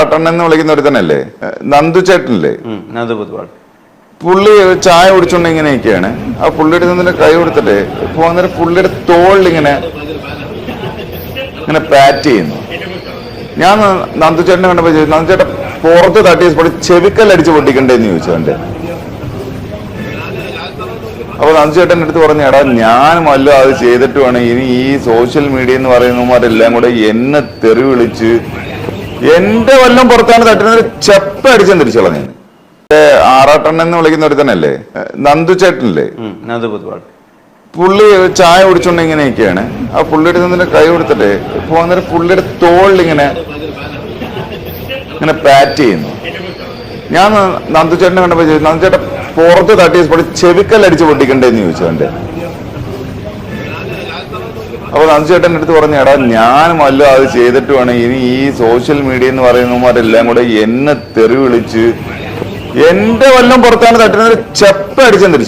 ആറാട്ടെണ്ണ എന്ന് വിളിക്കുന്ന ഒരു തന്നെയല്ലേ നന്ദു ചേട്ടനല്ലേ? നന്ദു പൊതുവാൾ പുള്ളി ചായ കുടിച്ചോണ്ട് ഇങ്ങനെ നിൽക്കുകയാണ് ആ പുള്ളിയുടെ നിന്ന് കൈ കൊടുത്തിട്ട് പോകുന്നേരം പുള്ളിയുടെ തോളിൽ ഇങ്ങനെ ഇങ്ങനെ പാറ്റ് ചെയ്യുന്നു. ഞാൻ നന്ദു ചേട്ടനെ കണ്ടപ്പോ ചോദിച്ചു നന്ദു ചേട്ടൻ പുറത്ത് തട്ടിയപ്പോൾ ചെവിക്കല്ലടിച്ച് പൊട്ടിക്കണ്ടേന്ന് ചോദിച്ചു എന്റെ അപ്പൊ നന്ദു ചേട്ടൻ എടുത്ത് പറഞ്ഞു എടാ ഞാൻ വല്ലതും അത് ചെയ്തിട്ട് വേണം. ഇനി ഈ സോഷ്യൽ മീഡിയ എന്ന് പറയുന്നവരെല്ലാം കൂടെ എന്നെ തെറി വിളിച്ച് എന്റെ വല്ലം പുറത്താണ് തട്ടുന്നത്. ചെപ്പ അടിച്ചു തിരിച്ചോളാം ഞാൻ. ആറാട്ടൻ എന്ന് വിളിക്കുന്ന ഒരു തന്നെയല്ലേ? നന്ദു ചേട്ടനല്ലേ? പുള്ളി ചായ കുടിച്ചോണ്ട് ഇങ്ങനെ നിൽക്കുകയാണ് ആ പുള്ളിയുടെ നിന്ന് കൈ കൊടുത്തിട്ട് പോകുന്നേരം പുള്ളിയുടെ തോളിൽ ഇങ്ങനെ ഇങ്ങനെ പാറ്റ് ചെയ്യുന്നു. ഞാൻ നന്ദു ചേട്ടനെ കണ്ടപ്പോ നന്ദു ചേട്ടൻ പുറത്ത് തട്ടിയ ചെവിക്കല്ലടിച്ച് പൊട്ടിക്കണ്ടേന്ന് ചോദിച്ചു എന്റെ അപ്പൊ നന്ദു അടുത്ത് പറഞ്ഞു എടാ ഞാനും അല്ല അത് ചെയ്തിട്ട് വേണം. ഇനി ഈ സോഷ്യൽ മീഡിയ എന്ന് പറയുന്നവരെല്ലാം കൂടെ എന്നെ തെറി വിളിച്ച് എന്റെ വല്ലം പുറത്താണ് തട്ടുന്നത്. ചെപ്പ അടിച്ചെന്ന്